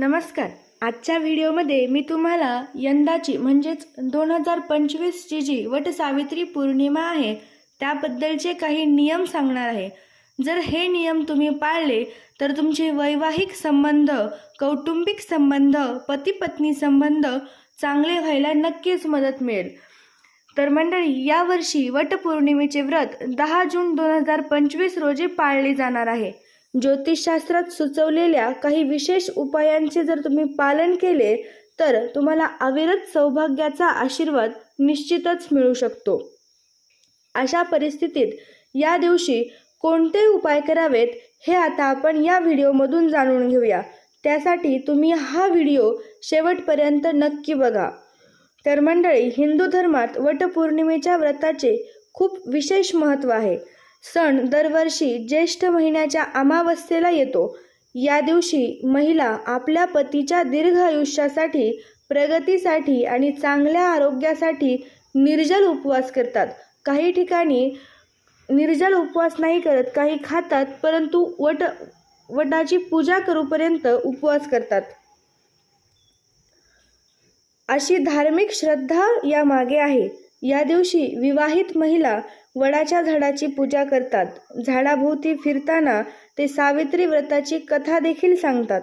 नमस्कार. आजच्या व्हिडिओमध्ये मी तुम्हाला यंदाची म्हणजेच दोन हजार पंचवीसची जी वटसावित्री पौर्णिमा आहे त्याबद्दलचे काही नियम सांगणार आहे. जर हे नियम तुम्ही पाळले तर तुमचे वैवाहिक संबंध कौटुंबिक संबंध पती पत्नी संबंध चांगले व्हायला नक्कीच मदत मिळेल. तर मंडळी यावर्षी वटपौर्णिमेचे व्रत दहा जून दोन हजार पंचवीस रोजी पाळले जाणार आहे. ज्योतिषशास्त्रात सुचवलेल्या काही विशेष उपायांचे जर तुम्ही पालन केले तर तुम्हाला अविरत सौभाग्याचा आशीर्वाद निश्चितच मिळू शकतो. अशा परिस्थितीत या दिवशी कोणते उपाय करावेत हे आता आपण या व्हिडिओमधून जाणून घेऊया. त्यासाठी तुम्ही हा व्हिडिओ शेवटपर्यंत नक्की बघा. तर मंडळी हिंदू धर्मात वटपौर्णिमेच्या व्रताचे खूप विशेष महत्त्व आहे. सण दरवर्षी ज्येष्ठ महिन्याच्या अमावस्येला येतो. या दिवशी महिला आपल्या पतीच्या दीर्घ आयुष्यासाठी प्रगतीसाठी आणि चांगल्या आरोग्यासाठी निर्जल उपवास करतात. काही ठिकाणी निर्जल उपवास नाही करत काही खातात परंतु वट वटाची पूजा करूपर्यंत उपवास करतात. अशी धार्मिक श्रद्धा या मागे आहे. या दिवशी विवाहित महिला वडाच्या झाडाची पूजा करतात. झाडाभोवती फिरताना ते सावित्री व्रताची कथा देखील सांगतात.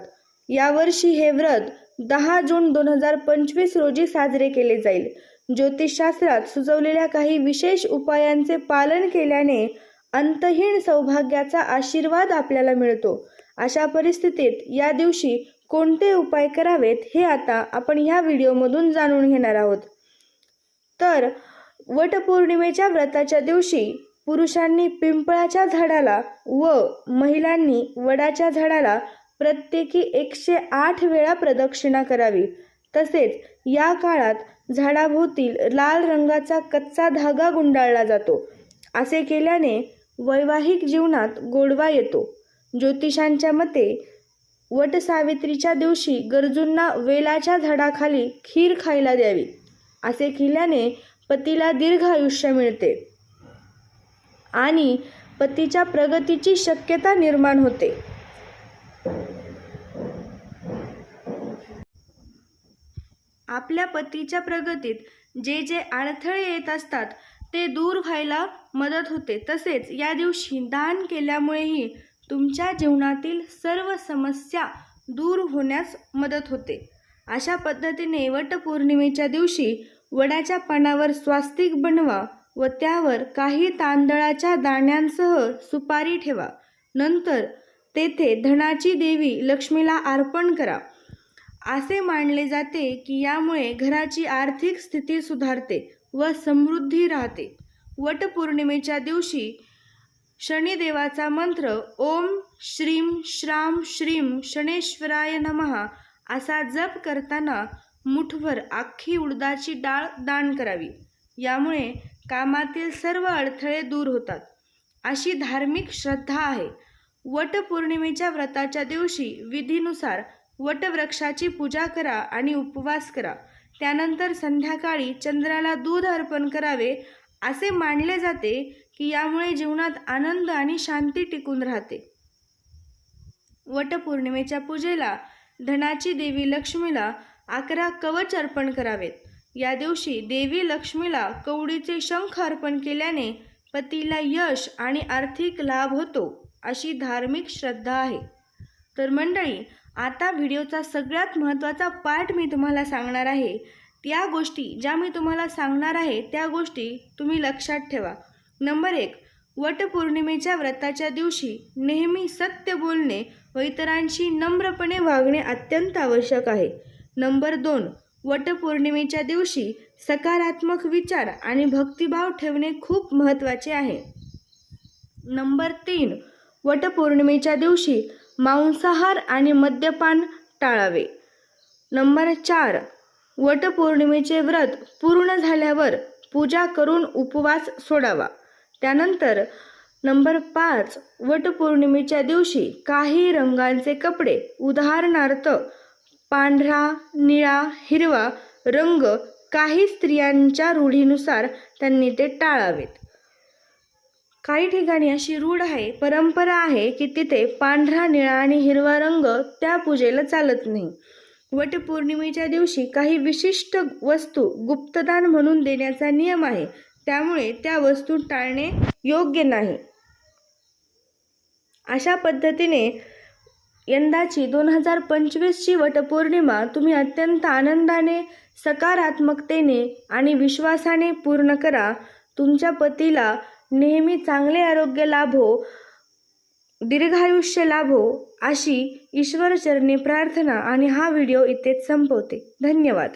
यावर्षी हे व्रत दहा जून दोन हजार पंचवीस रोजी साजरे केले जाईल. ज्योतिषशास्त्रात सुचवलेल्या काही विशेष उपायांचे पालन केल्याने अंतहीन सौभाग्याचा आशीर्वाद आपल्याला मिळतो. अशा परिस्थितीत या दिवशी कोणते उपाय करावेत हे आता आपण ह्या व्हिडिओमधून जाणून घेणार आहोत. तर वटपौर्णिमेच्या व्रताच्या दिवशी पुरुषांनी पिंपळाच्या झाडाला व महिलांनी वडाच्या झाडाला प्रत्येकी एकशे आठ वेळा प्रदक्षिणा करावी. तसेच या काळात झाडाभोवतील लाल रंगाचा कच्चा धागा गुंडाळला जातो. असे केल्याने वैवाहिक जीवनात गोडवा येतो. ज्योतिषांच्या मते वटसावित्रीच्या दिवशी गरजूंना वेलाच्या झाडाखाली खीर खायला द्यावी. असे केल्याने पतीला दीर्घ आयुष्य मिळते. आणि पतीच्या प्रगतीची शक्यता निर्माण होते. आपल्या पतीच्या प्रगतीत जे जे अडथळे येत असतात ते दूर व्हायला मदत होते. तसेच या दिवशी दान केल्यामुळेही तुमच्या जीवनातील सर्व समस्या दूर होण्यास मदत होते. अशा पद्धतीने वटपौर्णिमेच्या दिवशी वडाच्या पानावर स्वास्तिक बनवा व त्यावर काही तांदळाच्या दाण्यांसह सुपारी ठेवा. नंतर तेथे धनाची देवी लक्ष्मीला अर्पण करा. असे मानले जाते की यामुळे घराची आर्थिक स्थिती सुधारते व समृद्धी राहते. वटपौर्णिमेच्या दिवशी शनिदेवाचा मंत्र ओम श्रीम श्राम श्रीम शनेश्वराय नमः असा जप करताना मुठभर अख्खी उडदाची डाळ दान करावी. यामुळे कामातील सर्व अडथळे दूर होतात. अशी धार्मिक श्रद्धा आहे. वटपौर्णिमेच्या व्रताच्या दिवशी विधीनुसार वटवृक्षाची पूजा करा आणि उपवास करा. त्यानंतर संध्याकाळी चंद्राला दूध अर्पण करावे असे मानले जाते की यामुळे जीवनात आनंद आणि शांती टिकून राहते. वटपौर्णिमेच्या पूजेला धनाची देवी लक्ष्मीला अकरा कवच अर्पण करावेत. या दिवशी देवी लक्ष्मीला कवडीचे शंख अर्पण केल्याने पतीला यश आणि आर्थिक लाभ होतो अशी धार्मिक श्रद्धा आहे. तर मंडळी आता व्हिडिओचा सगळ्यात महत्त्वाचा पार्ट मी तुम्हाला सांगणार आहे. त्या गोष्टी ज्या मी तुम्हाला सांगणार आहे त्या गोष्टी तुम्ही लक्षात ठेवा. नंबर एक वटपौर्णिमेच्या व्रताच्या दिवशी नेहमी सत्य बोलणे व इतरांशी नम्रपणे वागणे अत्यंत आवश्यक आहे. नंबर दोन वटपौर्णिमेच्या दिवशी सकारात्मक विचार आणि भक्तिभाव ठेवणे खूप महत्त्वाचे आहे. नंबर तीन वटपौर्णिमेच्या दिवशी मांसाहार आणि मद्यपान टाळावे. नंबर चार वटपौर्णिमेचे व्रत पूर्ण झाल्यावर पूजा करून उपवास सोडावा. त्यानंतर नंबर पाच वटपौर्णिमेच्या दिवशी काही रंगांचे कपडे उदाहरणार्थ पांढरा निळा हिरवा रंग काही स्त्रियांच्या रूढीनुसार त्यांनी ते टाळावेत. काही ठिकाणी अशी रूढ आहे परंपरा आहे की तिथे पांढरा निळा आणि हिरवा रंग त्या पूजेला चालत नाही. वटपौर्णिमेच्या दिवशी काही विशिष्ट वस्तू गुप्तदान म्हणून देण्याचा नियम आहे त्यामुळे त्या वस्तू टाळणे योग्य नाही. अशा पद्धतीने यंदाची दोन हजार पंचवीसची वटपौर्णिमा तुम्ही अत्यंत आनंदाने सकारात्मकतेने आणि विश्वासाने पूर्ण करा. तुमच्या पतीला नेहमी चांगले आरोग्य लाभो दीर्घायुष्य लाभो अशी ईश्वरचरणी प्रार्थना आणि हा व्हिडिओ इथेच संपवते. धन्यवाद.